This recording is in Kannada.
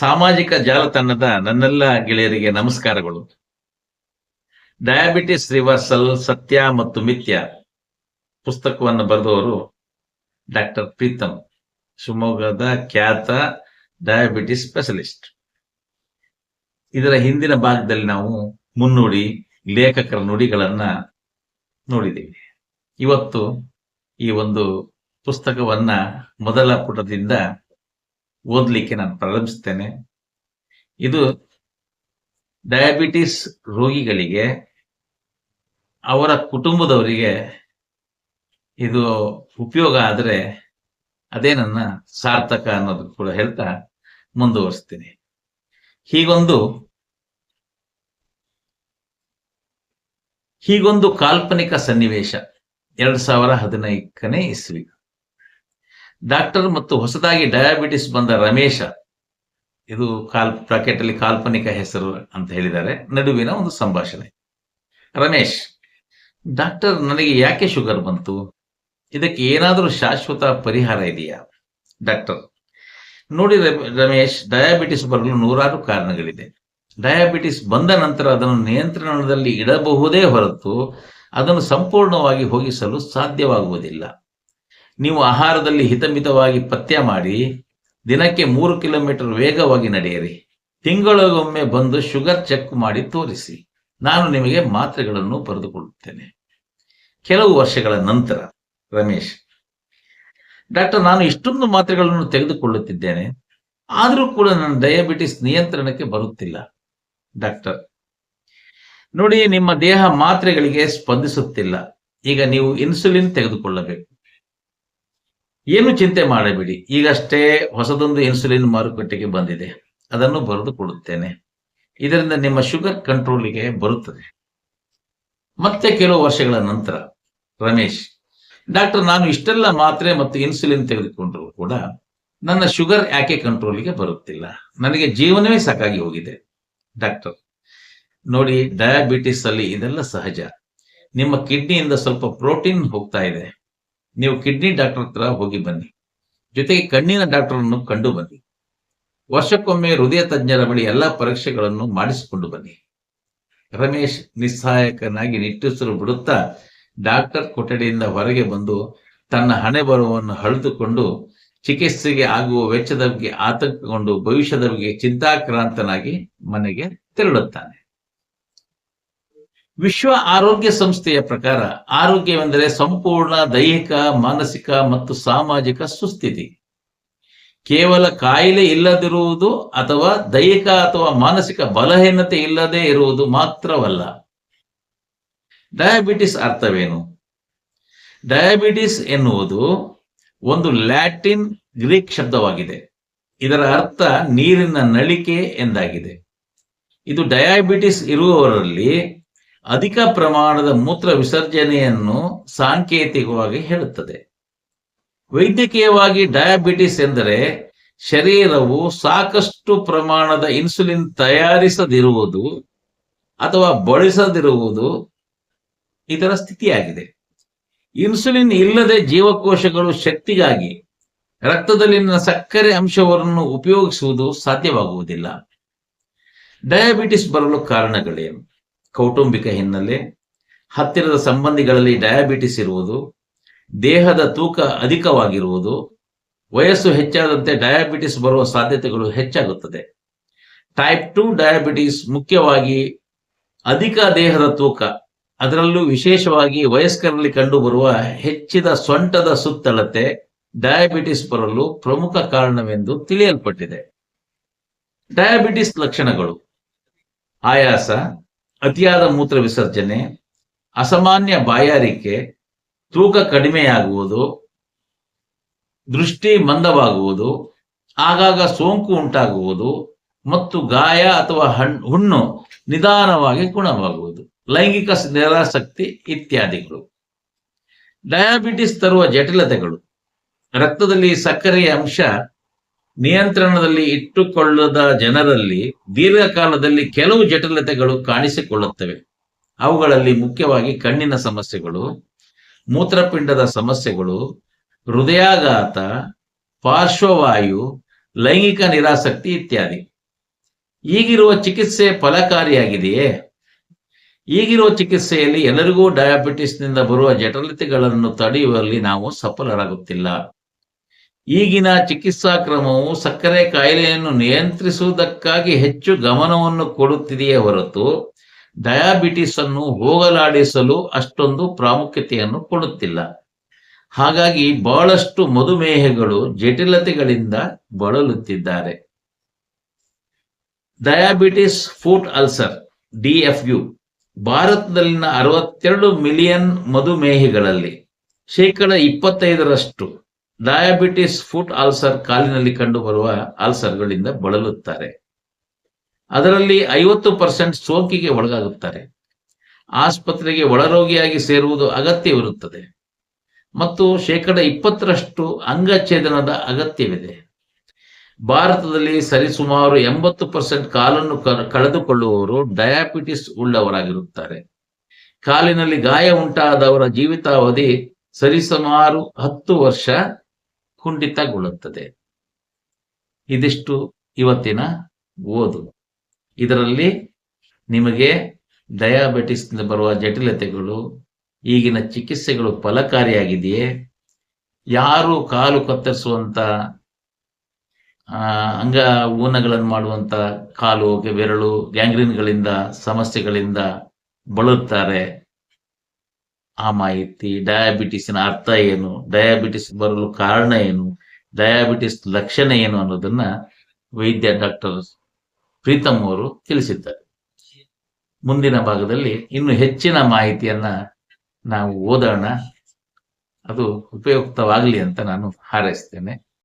ಸಾಮಾಜಿಕ ಜಾಲತಾಣದ ನನ್ನೆಲ್ಲ ಗೆಳೆಯರಿಗೆ ನಮಸ್ಕಾರಗಳು. ಡಯಾಬಿಟಿಸ್ ರಿವರ್ಸಲ್ ಸತ್ಯ ಮತ್ತು ಮಿಥ್ಯ ಪುಸ್ತಕವನ್ನು ಬರೆದವರು ಡಾಕ್ಟರ್ ಪ್ರೀತಮ್, ಶಿವಮೊಗ್ಗದ ಖ್ಯಾತ ಡಯಾಬಿಟಿಸ್ ಸ್ಪೆಷಲಿಸ್ಟ್ ಇದರ ಹಿಂದಿನ ಭಾಗದಲ್ಲಿ ನಾವು ಮುನ್ನುಡಿ ಲೇಖಕರ ನುಡಿಗಳನ್ನ ನೋಡಿದ್ದೀವಿ. ಇವತ್ತು ಈ ಒಂದು ಪುಸ್ತಕವನ್ನ ಮೊದಲ ಪುಟದಿಂದ ಓದಲಿಕ್ಕೆ ನಾನು ಪ್ರಾರಂಭಿಸ್ತೇನೆ. ಇದು ಡಯಾಬಿಟಿಸ್ ರೋಗಿಗಳಿಗೆ, ಅವರ ಕುಟುಂಬದವರಿಗೆ ಇದು ಉಪಯೋಗ ಆದರೆ ಅದೇ ನನ್ನ ಸಾರ್ಥಕ ಅನ್ನೋದು ಕೂಡ ಹೇಳ್ತಾ ಮುಂದುವರಿಸ್ತೀನಿ. ಹೀಗೊಂದು ಹೀಗೊಂದು ಕಾಲ್ಪನಿಕ ಸನ್ನಿವೇಶ, ಎರಡ್ ಸಾವಿರ ಹದಿನೈದನೇ ಇಸ್ವಿ ಡಾಕ್ಟರ್ ಮತ್ತು ಹೊಸದಾಗಿ ಡಯಾಬಿಟಿಸ್ ಬಂದ ರಮೇಶ, ಇದು ಕಾಲ್ ಬ್ರಾಕೆಟ್ ಅಲ್ಲಿ ಕಾಲ್ಪನಿಕ ಹೆಸರು ಅಂತ ಹೇಳಿದ್ದಾರೆ, ನಡುವಿನ ಒಂದು ಸಂಭಾಷಣೆ. ರಮೇಶ್, ಡಾಕ್ಟರ್, ನನಗೆ ಯಾಕೆ ಶುಗರ್ ಬಂತು? ಇದಕ್ಕೆ ಏನಾದರೂ ಶಾಶ್ವತ ಪರಿಹಾರ ಇದೆಯಾ? ಡಾಕ್ಟರ್, ನೋಡಿ ರಮ್- ರಮೇಶ್, ಡಯಾಬಿಟಿಸ್ ಬರಲು ನೂರಾರು ಕಾರಣಗಳಿದೆ. ಡಯಾಬಿಟಿಸ್ ಬಂದ ನಂತರ ಅದನ್ನು ನಿಯಂತ್ರಣದಲ್ಲಿ ಇಡಬಹುದೇ ಹೊರತು ಅದನ್ನು ಸಂಪೂರ್ಣವಾಗಿ ಹೋಗಿಸಲು ಸಾಧ್ಯವಾಗುವುದಿಲ್ಲ. ನೀವು ಆಹಾರದಲ್ಲಿ ಹಿತಮಿತವಾಗಿ ಪಥ್ಯ ಮಾಡಿ ದಿನಕ್ಕೆ ಮೂರು ಕಿಲೋಮೀಟರ್ ವೇಗವಾಗಿ ನಡೆಯಿರಿ. ತಿಂಗಳಿಗೊಮ್ಮೆ ಬಂದು ಶುಗರ್ ಚೆಕ್ ಮಾಡಿ ತೋರಿಸಿ. ನಾನು ನಿಮಗೆ ಮಾತ್ರೆಗಳನ್ನು ಬರೆದುಕೊಳ್ಳುತ್ತೇನೆ. ಕೆಲವು ವರ್ಷಗಳ ನಂತರ, ರಮೇಶ್, ಡಾಕ್ಟರ್, ನಾನು ಇಷ್ಟೊಂದು ಮಾತ್ರೆಗಳನ್ನು ತೆಗೆದುಕೊಳ್ಳುತ್ತಿದ್ದೇನೆ. ಆದರೂ ಕೂಡ ನನ್ನ ಡಯಾಬಿಟಿಸ್ ನಿಯಂತ್ರಣಕ್ಕೆ ಬರುತ್ತಿಲ್ಲ. ಡಾಕ್ಟರ್, ನೋಡಿ, ನಿಮ್ಮ ದೇಹ ಮಾತ್ರೆಗಳಿಗೆ ಸ್ಪಂದಿಸುತ್ತಿಲ್ಲ. ಈಗ ನೀವು ಇನ್ಸುಲಿನ್ ತೆಗೆದುಕೊಳ್ಳಬೇಕು. ಏನು ಚಿಂತೆ ಮಾಡಬೇಡಿ. ಈಗಷ್ಟೇ ಹೊಸದೊಂದು ಇನ್ಸುಲಿನ್ ಮಾರುಕಟ್ಟೆಗೆ ಬಂದಿದೆ. ಅದನ್ನು ಬರೆದು ಕೊಡುತ್ತೇನೆ ಇದರಿಂದ ನಿಮ್ಮ ಶುಗರ್ ಕಂಟ್ರೋಲಿಗೆ ಬರುತ್ತದೆ. ಮತ್ತೆ ಕೆಲವು ವರ್ಷಗಳ ನಂತರ, ರಮೇಶ್, ಡಾಕ್ಟರ್, ನಾನು ಇಷ್ಟೆಲ್ಲ ಮಾತ್ರೆ ಮತ್ತು ಇನ್ಸುಲಿನ್ ತೆಗೆದುಕೊಂಡರೂ ಕೂಡ ನನ್ನ ಶುಗರ್ ಯಾಕೆ ಕಂಟ್ರೋಲಿಗೆ ಬರುತ್ತಿಲ್ಲ? ನನಗೆ ಜೀವನವೇ ಸಾಕಾಗಿ ಹೋಗಿದೆ. ಡಾಕ್ಟರ್, ನೋಡಿ ಡಯಾಬಿಟಿಸ್ ಅಲ್ಲಿ ಇದೆಲ್ಲ ಸಹಜ. ನಿಮ್ಮ ಕಿಡ್ನಿಯಿಂದ ಸ್ವಲ್ಪ ಪ್ರೋಟೀನ್ ಹೋಗ್ತಾ ಇದೆ. ನೀವು ಕಿಡ್ನಿ ಡಾಕ್ಟರ್ ಹತ್ರ ಹೋಗಿ ಬನ್ನಿ. ಜೊತೆಗೆ ಕಣ್ಣಿನ ಡಾಕ್ಟರ್ ಅನ್ನು ಕಂಡು ಬನ್ನಿ. ವರ್ಷಕ್ಕೊಮ್ಮೆ ಹೃದಯ ತಜ್ಞರ ಬಳಿ ಎಲ್ಲಾ ಪರೀಕ್ಷೆಗಳನ್ನು ಮಾಡಿಸಿಕೊಂಡು ಬನ್ನಿ. ರಮೇಶ್ ನಿಸ್ಸಹಾಯಕನಾಗಿ ನಿಟ್ಟುಸಿರು ಬಿಡುತ್ತಾ ಡಾಕ್ಟರ್ ಕೊಠಡಿಯಿಂದ ಹೊರಗೆ ಬಂದು ತನ್ನ ಹಣೆ ಬರವನ್ನು ಹಳೆದುಕೊಂಡು ಚಿಕಿತ್ಸೆಗೆ ಆಗುವ ವೆಚ್ಚದ ಬಗ್ಗೆ ಆತಂಕಗೊಂಡು ಭವಿಷ್ಯದ ಬಗ್ಗೆ ಚಿಂತಾಕ್ರಾಂತನಾಗಿ ಮನೆಗೆ ತೆರಳುತ್ತಾನೆ. ವಿಶ್ವ ಆರೋಗ್ಯ ಸಂಸ್ಥೆಯ ಪ್ರಕಾರ ಆರೋಗ್ಯವೆಂದರೆ ಸಂಪೂರ್ಣ ದೈಹಿಕ, ಮಾನಸಿಕ ಮತ್ತು ಸಾಮಾಜಿಕ ಸುಸ್ಥಿತಿ. ಕೇವಲ ಕಾಯಿಲೆ ಇಲ್ಲದಿರುವುದು ಅಥವಾ ದೈಹಿಕ ಅಥವಾ ಮಾನಸಿಕ ಬಲಹೀನತೆ ಇಲ್ಲದೆ ಇರುವುದು ಮಾತ್ರವಲ್ಲ. ಡಯಾಬಿಟಿಸ್ ಅರ್ಥವೇನು? ಡಯಾಬಿಟಿಸ್ ಎನ್ನುವುದು ಒಂದು ಲ್ಯಾಟಿನ್ ಗ್ರೀಕ್ ಶಬ್ದವಾಗಿದೆ. ಇದರ ಅರ್ಥ ನೀರಿನ ನಳಿಕೆ ಎಂದಾಗಿದೆ. ಇದು ಡಯಾಬಿಟಿಸ್ ಇರುವವರಲ್ಲಿ ಅಧಿಕ ಪ್ರಮಾಣದ ಮೂತ್ರ ವಿಸರ್ಜನೆಯನ್ನು ಸಾಂಕೇತಿಕವಾಗಿ ಹೇಳುತ್ತದೆ. ವೈದ್ಯಕೀಯವಾಗಿ ಡಯಾಬಿಟಿಸ್ ಎಂದರೆ ಶರೀರವು ಸಾಕಷ್ಟು ಪ್ರಮಾಣದ ಇನ್ಸುಲಿನ್ ತಯಾರಿಸದಿರುವುದು ಅಥವಾ ಬಳಸದಿರುವುದು ಇದರ ಸ್ಥಿತಿಯಾಗಿದೆ. ಇನ್ಸುಲಿನ್ ಇಲ್ಲದೆ ಜೀವಕೋಶಗಳು ಶಕ್ತಿಗಾಗಿ ರಕ್ತದಲ್ಲಿನ ಸಕ್ಕರೆ ಅಂಶವನ್ನು ಉಪಯೋಗಿಸುವುದು ಸಾಧ್ಯವಾಗುವುದಿಲ್ಲ. ಡಯಾಬಿಟಿಸ್ ಬರಲು ಕಾರಣಗಳೇನು? ಕೌಟುಂಬಿಕ ಹಿನ್ನೆಲೆ, ಹತ್ತಿರದ ಸಂಬಂಧಿಗಳಲ್ಲಿ ಡಯಾಬಿಟಿಸ್ ಇರುವುದು, ದೇಹದ ತೂಕ ಅಧಿಕವಾಗಿರುವುದು, ವಯಸ್ಸು ಹೆಚ್ಚಾದಂತೆ ಡಯಾಬಿಟಿಸ್ ಬರುವ ಸಾಧ್ಯತೆಗಳು ಹೆಚ್ಚಾಗುತ್ತದೆ. ಟೈಪ್ ಟು ಡಯಾಬಿಟಿಸ್ ಮುಖ್ಯವಾಗಿ ಅಧಿಕ ದೇಹದ ತೂಕ, ಅದರಲ್ಲೂ ವಿಶೇಷವಾಗಿ ವಯಸ್ಕರಲ್ಲಿ ಕಂಡುಬರುವ ಹೆಚ್ಚಿದ ಸೊಂಟದ ಸುತ್ತಳತೆ ಡಯಾಬಿಟಿಸ್ ಬರಲು ಪ್ರಮುಖ ಕಾರಣವೆಂದು ತಿಳಿಯಲ್ಪಟ್ಟಿದೆ. ಡಯಾಬಿಟಿಸ್ ಲಕ್ಷಣಗಳು. ಆಯಾಸ ಅತಿಯಾದ ಮೂತ್ರ ವಿಸರ್ಜನೆ, ಅಸಾಮಾನ್ಯ ಬಾಯಾರಿಕೆ, ತೂಕ ಕಡಿಮೆಯಾಗುವುದು, ದೃಷ್ಟಿ ಮಂದವಾಗುವುದು, ಆಗಾಗ ಸೋಂಕು ಉಂಟಾಗುವುದು ಮತ್ತು ಗಾಯ ಅಥವಾ ಹಣ್, ಹುಣ್ಣು ನಿಧಾನವಾಗಿ ಗುಣವಾಗುವುದು. ಲೈಂಗಿಕ ನಿರಾಸಕ್ತಿ ಇತ್ಯಾದಿಗಳು. ಡಯಾಬಿಟಿಸ್ ತರುವ ಜಟಿಲತೆಗಳು. ರಕ್ತದಲ್ಲಿ ಸಕ್ಕರೆಯ ಅಂಶ ನಿಯಂತ್ರಣದಲ್ಲಿ ಇಟ್ಟುಕೊಳ್ಳದ ಜನರಲ್ಲಿ ದೀರ್ಘಕಾಲದಲ್ಲಿ ಕೆಲವು ಜಟಿಲತೆಗಳು ಕಾಣಿಸಿಕೊಳ್ಳುತ್ತವೆ. ಅವುಗಳಲ್ಲಿ ಮುಖ್ಯವಾಗಿ ಕಣ್ಣಿನ ಸಮಸ್ಯೆಗಳು, ಮೂತ್ರಪಿಂಡದ ಸಮಸ್ಯೆಗಳು, ಹೃದಯಾಘಾತ, ಪಾರ್ಶ್ವವಾಯು, ಲೈಂಗಿಕ ನಿರಾಸಕ್ತಿ ಇತ್ಯಾದಿ. ಈಗಿರುವ ಚಿಕಿತ್ಸೆ ಫಲಕಾರಿಯಾಗಿದೆಯೇ? ಈಗಿರುವ ಚಿಕಿತ್ಸೆಯಲ್ಲಿ ಎಲ್ಲರಿಗೂ ಡಯಾಬಿಟಿಸ್ನಿಂದ ಬರುವ ಜಟಿಲತೆಗಳನ್ನು ತಡೆಯುವಲ್ಲಿ ನಾವು ಸಫಲರಾಗುತ್ತಿಲ್ಲ. ಈಗಿನ ಚಿಕಿತ್ಸಾ ಕ್ರಮವು ಸಕ್ಕರೆ ಕಾಯಿಲೆಯನ್ನು ನಿಯಂತ್ರಿಸುವುದಕ್ಕಾಗಿ ಹೆಚ್ಚು ಗಮನವನ್ನು ಕೊಡುತ್ತಿದೆಯೇ ಹೊರತು ಡಯಾಬಿಟಿಸ್ ಅನ್ನು ಹೋಗಲಾಡಿಸಲು ಅಷ್ಟೊಂದು ಪ್ರಾಮುಖ್ಯತೆಯನ್ನು ಕೊಡುತ್ತಿಲ್ಲ. ಹಾಗಾಗಿ ಬಹಳಷ್ಟು ಮಧುಮೇಹಗಳು ಜಟಿಲತೆಗಳಿಂದ ಬಳಲುತ್ತಿದ್ದಾರೆ. ಡಯಾಬಿಟಿಸ್ ಫುಟ್ ಅಲ್ಸರ್ ಡಿಎಫ್ಯು ಭಾರತದಲ್ಲಿನ ಅರವತ್ತೆರಡು ಮಿಲಿಯನ್ ಮಧುಮೇಹಿಗಳಲ್ಲಿ ಶೇಕಡ ಇಪ್ಪತ್ತೈದರಷ್ಟು ಡಯಾಬಿಟಿಸ್ ಫುಟ್ ಆಲ್ಸರ್ ಕಾಲಿನಲ್ಲಿ ಕಂಡುಬರುವ ಆಲ್ಸರ್ಗಳಿಂದ ಬಳಲುತ್ತಾರೆ. ಅದರಲ್ಲಿ ಐವತ್ತು ಪರ್ಸೆಂಟ್ ಸೋಂಕಿಗೆ ಒಳಗಾಗುತ್ತಾರೆ. ಆಸ್ಪತ್ರೆಗೆ ಒಳರೋಗಿಯಾಗಿ ಸೇರುವುದು ಅಗತ್ಯವಿರುತ್ತದೆ. ಮತ್ತು ಶೇಕಡ ಇಪ್ಪತ್ತರಷ್ಟು ಅಂಗಛೇದನದ ಅಗತ್ಯವಿದೆ. ಭಾರತದಲ್ಲಿ ಸರಿಸುಮಾರು ಎಂಬತ್ತು ಪರ್ಸೆಂಟ್ ಕಾಲನ್ನು ಕಳೆದುಕೊಳ್ಳುವವರು ಡಯಾಬಿಟಿಸ್ ಉಳ್ಳವರಾಗಿರುತ್ತಾರೆ. ಕಾಲಿನಲ್ಲಿ ಗಾಯ ಉಂಟಾದವರ ಜೀವಿತಾವಧಿ ಸರಿಸುಮಾರು ಹತ್ತು ವರ್ಷ ಕುಂಠಿತಗೊಳ್ಳುತ್ತದೆ. ಇದಿಷ್ಟು ಇವತ್ತಿನ ಓದು. ಇದರಲ್ಲಿ ನಿಮಗೆ ಡಯಾಬಿಟಿಸ್ನಿಂದ ಬರುವ ಜಟಿಲತೆಗಳು ಈಗಿನ ಚಿಕಿತ್ಸೆಗಳು ಫಲಕಾರಿಯಾಗಿದೆಯೇ? ಯಾರು ಕಾಲು ಕತ್ತರಿಸುವಂತ ಆ, ಅಂಗ ಊನಗಳನ್ನು ಮಾಡುವಂತ ಕಾಲು ಬೆರಳು ಗ್ಯಾಂಗ್ರೀನ್ಗಳಿಂದ ಸಮಸ್ಯೆಗಳಿಂದ ಬಳಲುತ್ತಾರೆ? ಆ ಮಾಹಿತಿ ಡಯಾಬಿಟಿಸಿನ ಅರ್ಥ ಏನು ಡಯಾಬಿಟಿಸ್ ಬರಲು ಕಾರಣ ಏನು ಡಯಾಬಿಟಿಸ್ ಲಕ್ಷಣ ಏನು ಅನ್ನೋದನ್ನ ವೈದ್ಯ ಡಾಕ್ಟರ್ ಪ್ರೀತಮ್ ಅವರು ತಿಳಿಸಿದ್ದಾರೆ. ಮುಂದಿನ ಭಾಗದಲ್ಲಿ ಇನ್ನು ಹೆಚ್ಚಿನ ಮಾಹಿತಿಯನ್ನ ನಾವು ಓದೋಣ. ಅದು ಉಪಯುಕ್ತವಾಗಲಿ ಅಂತ ನಾನು ಹಾರೈಸ್ತೇನೆ.